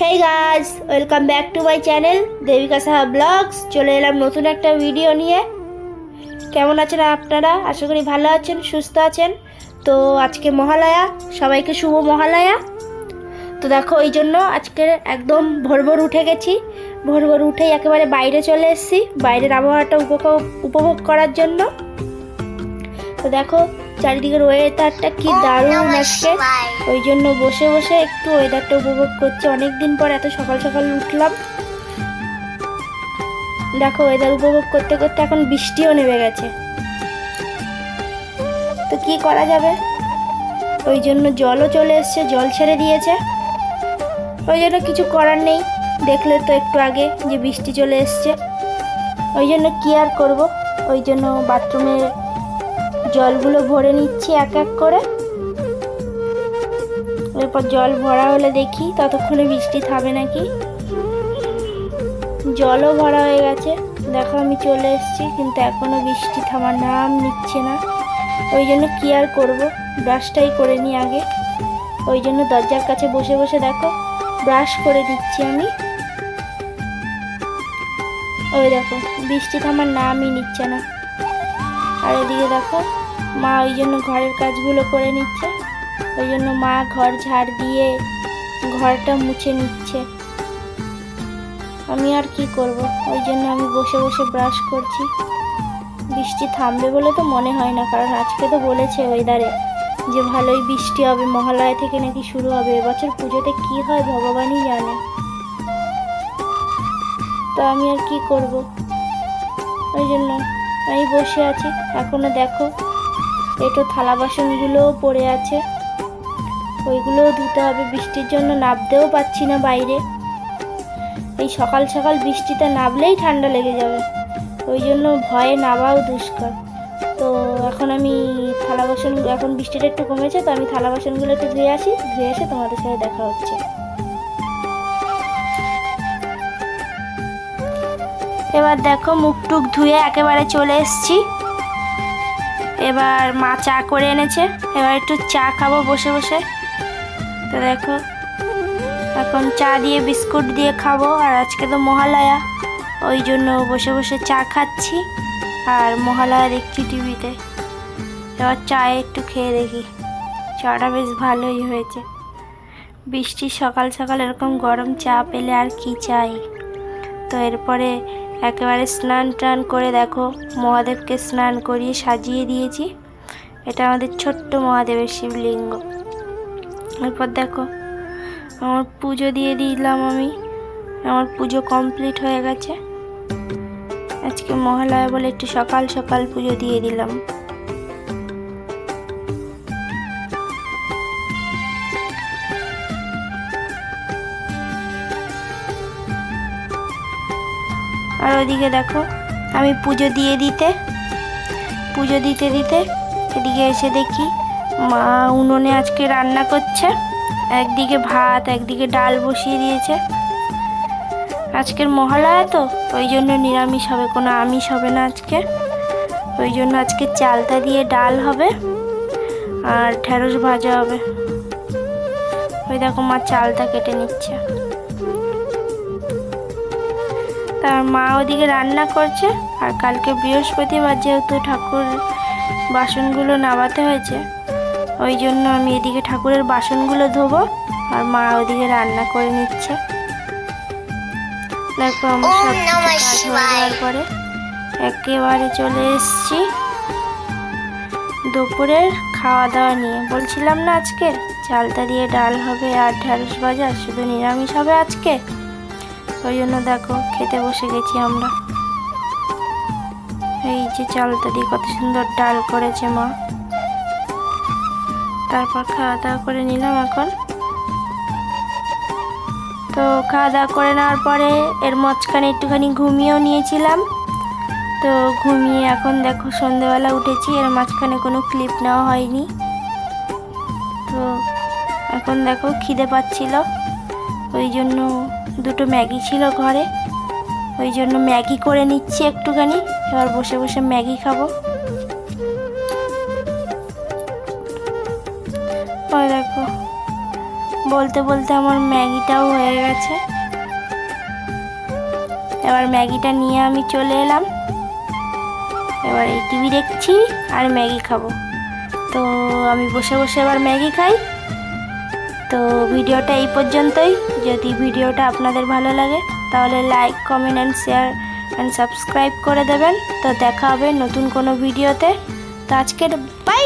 Hey guys welcome back to my channel Debika Saha vlogs চলে এলাম নতুন একটা ভিডিও নিয়ে। কেমন আছেন আপনারা? আশা করি ভালো আছেন, সুস্থ আছেন। তো আজকে মহালয়া, সবাইকে শুভ মহালয়া। তো দেখো ওই জন্য আজকে একদম ভোর ভোর উঠে গেছি। ভোর ভোর উঠেই একেবারে বাইরে চলে এসেছি। বাইরের আবহাওয়াটা উপভোগ উপভোগ করার জন্য। তো দেখো চারিদিকের ওয়েদারটা কি দারুণ আজকে। ওই জন্য বসে বসে একটু ওয়েদারটা উপভোগ করছি। অনেক দিন পর এত সকাল সকাল উঠলাম। দেখো ওয়েদার উপভোগ করতে করতে এখন বৃষ্টিও নেমে গেছে। তো কি করা যাবে? ওই জন্য জলও চলে এসছে জল ছেড়ে দিয়েছে। ওই জন্য কিছু করার নেই। দেখলে তো একটু আগে যে বৃষ্টি চলে এসছে। ওই জন্য কি আর করব? ওই জন্য বাথরুমে জলগুলো ভরে নিচ্ছি এক এক করে। এরপর জল ভরা হলে দেখি ততক্ষণে বৃষ্টি থামে নাকি। জলও ভরা হয়ে গেছে। দেখো আমি চলে এসেছি, কিন্তু এখনও বৃষ্টি থামার নাম নিচ্ছে না। ওই জন্য কি আর করব? ব্রাশটাই করে নিই আগে। ওই জন্য দরজার কাছে বসে বসে দেখো, ব্রাশ করে দিচ্ছি আমি। ওই দেখো, বৃষ্টি থামার নামই নিচ্ছে না। আর এদিকে দেখো মা ওই জন্য ঘরের কাজগুলো করে নিচ্ছে। ওই জন্য মা ঘর ঝাড় দিয়ে ঘরটা মুছে নিচ্ছে। আমি আর কি করব? ওই জন্য আমি বসে বসে ব্রাশ করছি। বৃষ্টি থামবে বলে তো মনে হয় না, কারণ আজকে তো বলেছে ওয়েদারে যে ভালোই বৃষ্টি হবে। মহালয়া থেকে নাকি শুরু হবে। এবছর পুজোতে কি হয় ভগবানই জানে। তো আমি আর কি করব? ওই জন্য আমি বসে আছি। এখনও দেখো একটু থালা বাসনগুলোও পড়ে আছে। ওইগুলোও ধুতে হবে। বৃষ্টির জন্য নাবতেও পাচ্ছি না বাইরে। এই সকাল সকাল বৃষ্টিতে নাবলেই ঠান্ডা লেগে যাবে। ওই জন্য ভয়ে নাবাও দুষ্কর। তো এখন আমি থালা বাসন, এখন বৃষ্টিটা একটু কমেছে, তো আমি থালা বাসনগুলো একটু ধুয়ে আসি। ধুয়ে এসে তোমাদের সাথে দেখা হচ্ছে। এবার দেখো মুখ টুক ধুয়ে একেবারে চলে এসছি। এবার মা চা করে এনেছে। এবার একটু চা খাব বসে বসে। তো দেখো, এখন চা দিয়ে বিস্কুট দিয়ে খাব, আর আজকে তো মহালয়া। ওই জন্য বসে বসে চা খাচ্ছি, আর মহালয়া দেখছি টিভিতে। এবার চা একটু খেয়ে দেখি। চাটা বেশ ভালোই হয়েছে। বৃষ্টির সকাল সকাল এরকম গরম চা পেলে আর কি চাই? তো এরপরে একেবারে স্নান টান করে দেখো, মহাদেবকে স্নান করিয়ে সাজিয়ে দিয়েছি। এটা আমাদের ছোট্ট মহাদেবের শিবলিঙ্গ। এরপর দেখো, আমার পুজো দিয়ে দিলাম আমি। আমার পুজো কমপ্লিট হয়ে গেছে। আজকে মহালয়া বলে একটু সকাল সকাল পুজো দিয়ে দিলাম। আর ওদিকে দেখো, আমি পুজো দিয়ে দিতে, পুজো দিতে দিতে এদিকে এসে দেখি মা উনুনে আজকে রান্না করছে। একদিকে ভাত, একদিকে ডাল বসিয়ে দিয়েছে। আজকের মহালয়া তো, ওই জন্য নিরামিষ হবে, কোনো আমিষ হবে না আজকে। ওই জন্য আজকে চালতা দিয়ে ডাল হবে আর ঢেঁড়স ভাজা হবে। ওই দেখো মা চালতা কেটে নিচ্ছে। তার মা ওদিকে রান্না করছে আর কালকে বৃহস্পতিবার যেহেতু ঠাকুর বাসনগুলো নামাতে হয়েছে ওই জন্য আমি এদিকে ঠাকুরের বাসনগুলো ধোবো আর মা ওদিকে রান্না করে নিচ্ছে। দেখো আমার সব কিছু কাজ হয়ে যাওয়ার পরে একেবারে চলে এসেছি দুপুরের খাওয়া দাওয়া নিয়ে। বলছিলাম না আজকে চালতা দিয়ে ডাল হবে আর ঢ্যাঁড়স ভাজা শুধু নিরামিষ হবে আজকে? ওই জন্য দেখো, খেতে বসে গেছি আমরা। এই যে চালতা দিয়ে কত সুন্দর ডাল করেছে মা। তারপর খাওয়া দাওয়া করে নিলাম এখন। তো খাওয়া দাওয়া করে নেওয়ার পরে এর মাঝখানে একটুখানি ঘুমিয়েও নিয়েছিলাম। তো ঘুমিয়ে এখন দেখো সন্ধেবেলা উঠেছি, এর মাঝখানে কোনো ক্লিপ নেওয়া হয়নি। তো এখন দেখো খিদে পাচ্ছিল, ওই জন্য দুটো ম্যাগি ছিল ঘরে। ওই জন্য ম্যাগি করে নিচ্ছি একটুখানি। এবার বসে বসে ম্যাগি খাব। ওই দেখো, বলতে বলতে আমার ম্যাগিটাও হয়ে গেছে। এবার ম্যাগিটা নিয়ে আমি চলে এলাম। এবার এই টিভি দেখছি আর ম্যাগি খাব। তো আমি বসে বসে এবার ম্যাগি খাই। তো ভিডিওটা এই পর্যন্তই। যদি ভিডিওটা আপনাদের ভালো লাগে, তাহলে like comment and share and subscribe করে দেবেন। তো দেখা হবে নতুন কোনো ভিডিওতে। তো আজকের বাই